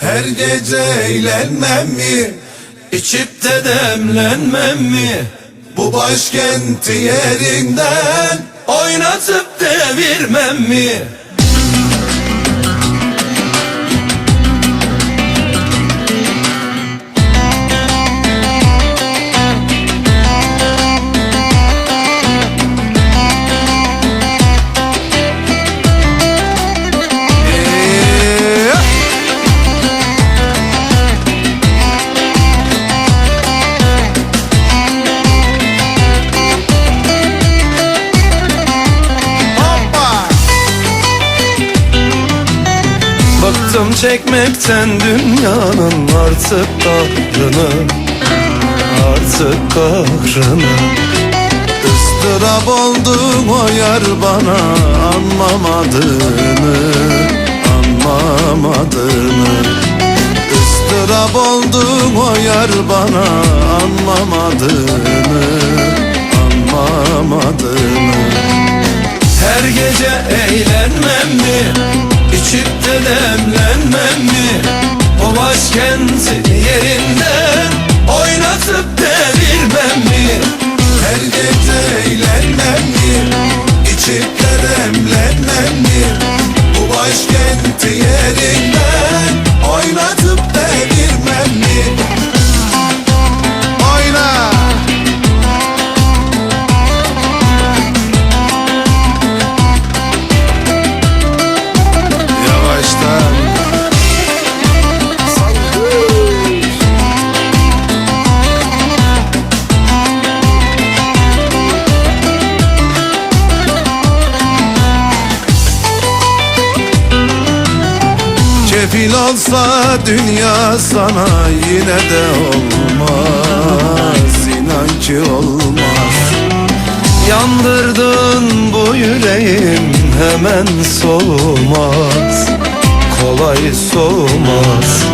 Her gece eğlenmem mi? İçip de demlenmem mi? Bu başkenti yerinden Oynatıp devirmem mi? Bıktım çekmekten dünyanın artık kahrını Artık kahrını. Istırap oldun o yar bana anlamadığını Anlamadığını. Istırap oldun o yar bana anlamadığını Anlamadığını başkenti yerinden Oynatıp devirmem mi? Her gece eğlenmem mi? İçip de demlenmem mi? Bu başkenti yerinden Oynatıp devirmem mi? Kefil olsa dünya sana yine de olmaz. İnan ki olmaz. Yandırdın bu yüreğim hemen soğumaz. Kolay soğumaz.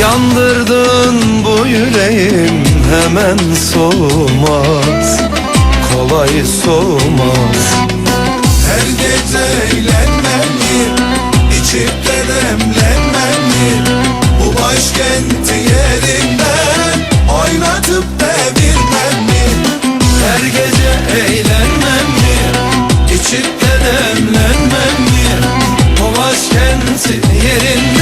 Yandırdın bu yüreğim hemen soğumaz. Kolay soğumaz sensin yerin